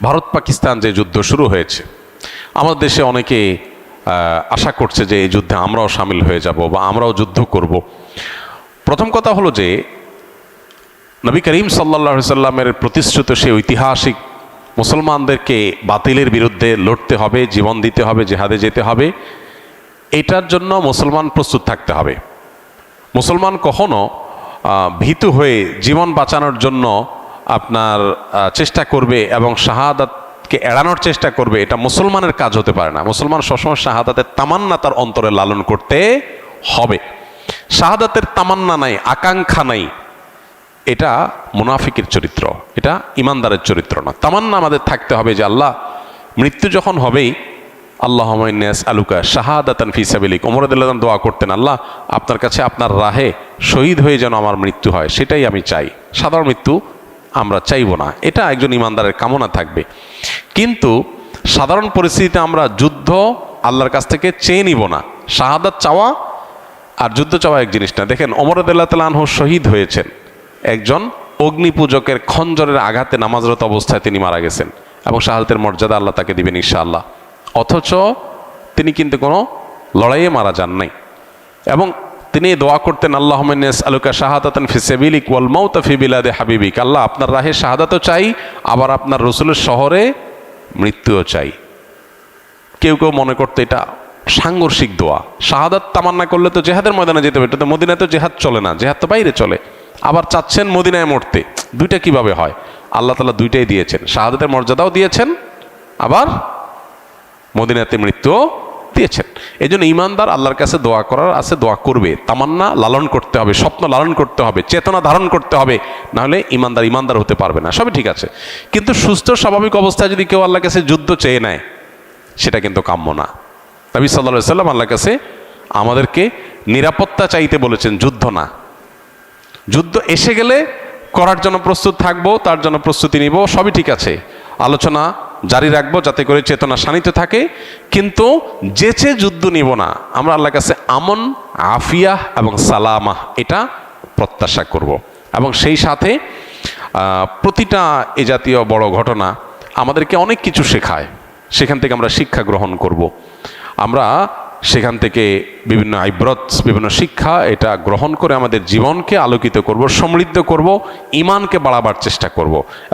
ভারত পাকিস্তান যে যুদ্ধ শুরু হয়েছে, আমাদের দেশে অনেকে আশা করছে যে এই যুদ্ধে আমরাও সামিল হয়ে যাব বা আমরাও যুদ্ধ করব। প্রথম কথা হলো যে, নবী করিম সাল্লা সাল্লামের প্রতিশ্রুত সেই ঐতিহাসিক মুসলমানদেরকে বাতিলের বিরুদ্ধে লড়তে হবে, জীবন দিতে হবে, জেহাদে যেতে হবে। এটার জন্য মুসলমান প্রস্তুত থাকতে হবে। মুসলমান কখনো ভীতু হয়ে জীবন বাঁচানোর জন্য আপনার চেষ্টা করবে এবং শাহাদাতকে এড়ানোর চেষ্টা করবে, এটা মুসলমানের কাজ হতে পারে না। মুসলমান সবসময় শাহাদাতের তামান্না তার অন্তরে লালন করতে হবে। শাহাদাতের তামান্না নাই, আকাঙ্ক্ষা নাই, এটা মুনাফিকের চরিত্র, এটা ইমানদারের চরিত্র না। তামান্না আমাদের থাকতে হবে যে আল্লাহ, মৃত্যু যখন হবেই, আল্লাহ নেস আলুকা শাহাদাতান ফিসাবিলিক ওমরদুল্লাহ দোয়া করতেন, আল্লাহ, আপনার কাছে আপনার রাহে শহীদ হয়ে যেন আমার মৃত্যু হয়, সেটাই আমি চাই। সাধারণ মৃত্যু আমরা চাইব না। এটা একজন ইমানদারের কামনা থাকবে। কিন্তু সাধারণ পরিস্থিতিতে আমরা যুদ্ধ আল্লাহর কাছ থেকে চেয়ে নিব না। শাহাদাত চাওয়া আর যুদ্ধ চাওয়া এক জিনিস না। দেখেন অমরদুল্লাহ তালাহ শহীদ হয়েছেন। একজন অগ্নিপূজকের খঞ্জরের আঘাতে নামাজরত অবস্থায় তিনি মারা গেছেন এবং শাহাদাতের মর্যাদা আল্লাহ তাকে দিবেন ইনশাআল্লাহ। অথচ তিনি কিন্তু কোনো লড়াইয়ে মারা যান নাই। এবং তিনি দোয়া করতেন আল্লাহ আলুকা শাহাদাতন ফিসেবিলিক ওয়াল মৌত ফি বিলাদে হাবিবিক। আল্লাহ আপনার রাহে শাহাদাতও চাই, আবার আপনার রসুলের শহরে মৃত্যুও চাই। কেউ কেউ মনে করতো এটা সাংঘর্ষিক দোয়া। শাহাদাত তামান্না করলে তো জেহাদের ময়দানে যেতে হবে, এটা তো মদিনায় তো জেহাদ চলে না, জেহাদ তো বাইরে চলে। আবার চাচ্ছেন মদিনায় মরতে, দুইটা কীভাবে হয়? আল্লাহ তালা দুইটাই দিয়েছেন, শাহাদাতের মর্যাদাও দিয়েছেন, আবার মদিনাতে মৃত্যুও দিয়েছেন। এই জন্য ইমানদার আল্লাহর কাছে দোয়া করার আছে, দোয়া করবে। তামান্না লালন করতে হবে, স্বপ্ন লালন করতে হবে, চেতনা ধারণ করতে হবে, নাহলে ইমানদার ইমানদার হতে পারবে না। সবই ঠিক আছে। কিন্তু সুস্থ, স্বাভাবিক অবস্থায় যদি কেউ আল্লাহর কাছে যুদ্ধ চেয়ে নেয়, সেটা কিন্তু কাম্য না। নবী সাল্লা সাল্লাম আল্লাহর কাছে আমাদেরকে নিরাপত্তা চাইতে বলেছেন, যুদ্ধ না। যুদ্ধ এসে গেলে করার জন্য প্রস্তুত থাকব, তার জন্য প্রস্তুতি নিব, সবই ঠিক আছে। আলোচনা জারি রাখব যাতে করে চেতনা শানিত থাকে। কিন্তু যেচে যুদ্ধ নিব না, আমরা আল্লাহর কাছে আমন, আফিয়া এবং সালামাহ এটা প্রত্যাশা করব। এবং সেই সাথে প্রতিটা এ জাতীয় বড় ঘটনা আমাদেরকে অনেক কিছু শেখায়। সেখান থেকে আমরা শিক্ষা গ্রহণ করব। আমরা সেখান থেকে বিভিন্ন আইব্রত বিভিন্ন শিক্ষা এটা গ্রহণ করে আমাদের জীবনকে আলোকিত করব, সমৃদ্ধ করব ইমানকে বাড়াবার চেষ্টা করব।